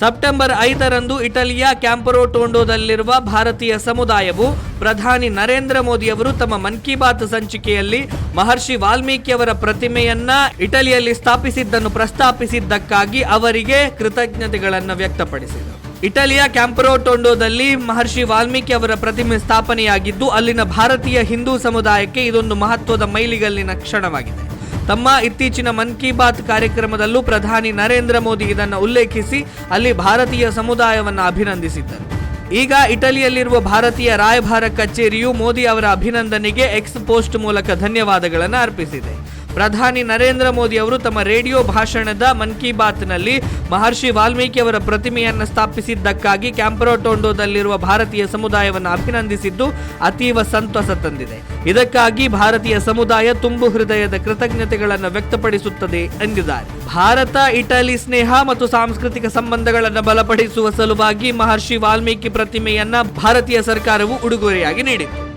September ಐದರಂದು ಇಟಲಿಯ ಕ್ಯಾಂಪರೋಟೋಂಡೋದಲ್ಲಿರುವ ಭಾರತೀಯ ಸಮುದಾಯವು ಪ್ರಧಾನಿ ನರೇಂದ್ರ ಮೋದಿಯವರು ತಮ್ಮ ಮನ್ ಕಿ ಬಾತ್ ಸಂಚಿಕೆಯಲ್ಲಿ ಮಹರ್ಷಿ ವಾಲ್ಮೀಕಿಯವರ ಪ್ರತಿಮೆಯನ್ನ ಇಟಲಿಯಲ್ಲಿ ಸ್ಥಾಪಿಸಿದ್ದನ್ನು ಪ್ರಸ್ತಾಪಿಸಿದ್ದಕ್ಕಾಗಿ ಅವರಿಗೆ ಕೃತಜ್ಞತೆಗಳನ್ನು ವ್ಯಕ್ತಪಡಿಸಿದರು. ಇಟಲಿಯ ಕ್ಯಾಂಪರೋಟೊಂಡೋದಲ್ಲಿ ಮಹರ್ಷಿ ವಾಲ್ಮೀಕಿ ಅವರ ಪ್ರತಿಮೆ ಸ್ಥಾಪನೆಯಾಗಿದ್ದು, ಅಲ್ಲಿನ ಭಾರತೀಯ ಹಿಂದೂ ಸಮುದಾಯಕ್ಕೆ ಇದೊಂದು ಮಹತ್ವದ ಮೈಲಿಗಲ್ಲಿನ ಕ್ಷಣವಾಗಿದೆ. ತಮ್ಮ ಇತ್ತೀಚಿನ ಮನ್ ಕಿ ಬಾತ್ ಕಾರ್ಯಕ್ರಮದಲ್ಲೂ ಪ್ರಧಾನಿ ನರೇಂದ್ರ ಮೋದಿ ಇದನ್ನು ಉಲ್ಲೇಖಿಸಿ ಅಲ್ಲಿ ಭಾರತೀಯ ಸಮುದಾಯವನ್ನು ಅಭಿನಂದಿಸಿದ್ದರು. ಈಗ ಇಟಲಿಯಲ್ಲಿರುವ ಭಾರತೀಯ ರಾಯಭಾರ ಕಚೇರಿಯು ಮೋದಿ ಅವರ ಅಭಿನಂದನೆಗೆ ಎಕ್ಸ್ ಪೋಸ್ಟ್ ಮೂಲಕ ಧನ್ಯವಾದಗಳನ್ನು ಅರ್ಪಿಸಿದೆ. ಪ್ರಧಾನಿ ನರೇಂದ್ರ ಮೋದಿ ಅವರು ತಮ್ಮ ರೇಡಿಯೋ ಭಾಷಣದ ಮನ್ ಕಿ ಬಾತ್ನಲ್ಲಿ ಮಹರ್ಷಿ ವಾಲ್ಮೀಕಿ ಅವರ ಪ್ರತಿಮೆಯನ್ನು ಸ್ಥಾಪಿಸಿದ್ದಕ್ಕಾಗಿ ಕ್ಯಾಂಪರೋಟೊಂಡೋದಲ್ಲಿರುವ ಭಾರತೀಯ ಸಮುದಾಯವನ್ನು ಅಭಿನಂದಿಸಿದ್ದು ಅತೀವ ಸಂತಸ ತಂದಿದೆ. ಇದಕ್ಕಾಗಿ ಭಾರತೀಯ ಸಮುದಾಯ ತುಂಬು ಹೃದಯದ ಕೃತಜ್ಞತೆಗಳನ್ನು ವ್ಯಕ್ತಪಡಿಸುತ್ತದೆ ಎಂದಿದ್ದಾರೆ. ಭಾರತ, ಇಟಲಿ, ಸ್ನೇಹ ಮತ್ತು ಸಾಂಸ್ಕೃತಿಕ ಸಂಬಂಧಗಳನ್ನು ಬಲಪಡಿಸುವ ಸಲುವಾಗಿ ಮಹರ್ಷಿ ವಾಲ್ಮೀಕಿ ಪ್ರತಿಮೆಯನ್ನ ಭಾರತೀಯ ಸರ್ಕಾರವು ಉಡುಗೊರೆಯಾಗಿ ನೀಡಿತು